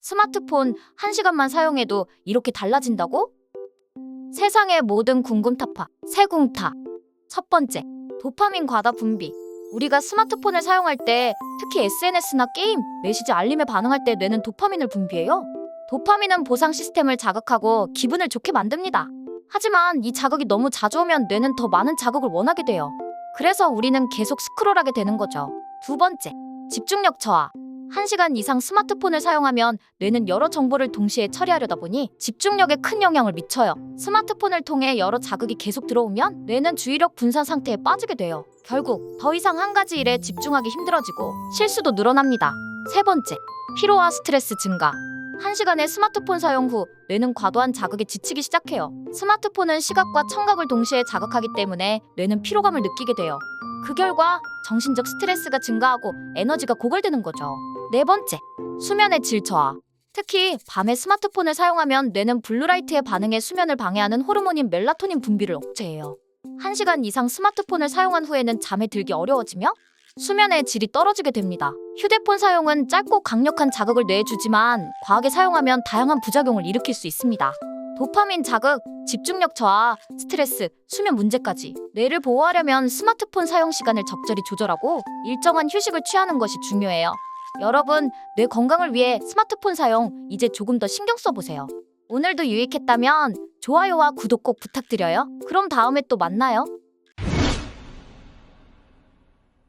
스마트폰 1시간만 사용해도 이렇게 달라진다고? 세상의 모든 궁금타파, 세궁타. 첫 번째, 도파민 과다 분비. 우리가 스마트폰을 사용할 때 특히 SNS나 게임, 메시지 알림에 반응할 때 뇌는 도파민을 분비해요. 도파민은 보상 시스템을 자극하고 기분을 좋게 만듭니다. 하지만 이 자극이 너무 자주 오면 뇌는 더 많은 자극을 원하게 돼요. 그래서 우리는 계속 스크롤하게 되는 거죠. 두 번째, 집중력 저하. 1시간 이상 스마트폰을 사용하면 뇌는 여러 정보를 동시에 처리하려다 보니 집중력에 큰 영향을 미쳐요. 스마트폰을 통해 여러 자극이 계속 들어오면 뇌는 주의력 분산 상태에 빠지게 돼요. 결국 더 이상 한 가지 일에 집중하기 힘들어지고 실수도 늘어납니다. 세 번째, 피로와 스트레스 증가. 1시간의 스마트폰 사용 후 뇌는 과도한 자극에 지치기 시작해요. 스마트폰은 시각과 청각을 동시에 자극하기 때문에 뇌는 피로감을 느끼게 돼요. 그 결과 정신적 스트레스가 증가하고 에너지가 고갈되는 거죠. 네 번째, 수면의 질 저하. 특히 밤에 스마트폰을 사용하면 뇌는 블루라이트에 반응해 수면을 방해하는 호르몬인 멜라토닌 분비를 억제해요. 1시간 이상 스마트폰을 사용한 후에는 잠에 들기 어려워지며 수면의 질이 떨어지게 됩니다. 휴대폰 사용은 짧고 강력한 자극을 뇌에 주지만 과하게 사용하면 다양한 부작용을 일으킬 수 있습니다. 도파민 자극, 집중력 저하, 스트레스, 수면 문제까지 뇌를 보호하려면 스마트폰 사용 시간을 적절히 조절하고 일정한 휴식을 취하는 것이 중요해요. 여러분, 뇌 건강을 위해 스마트폰 사용 이제 조금 더 신경 써보세요. 오늘도 유익했다면 좋아요와 구독 꼭 부탁드려요. 그럼 다음에 또 만나요.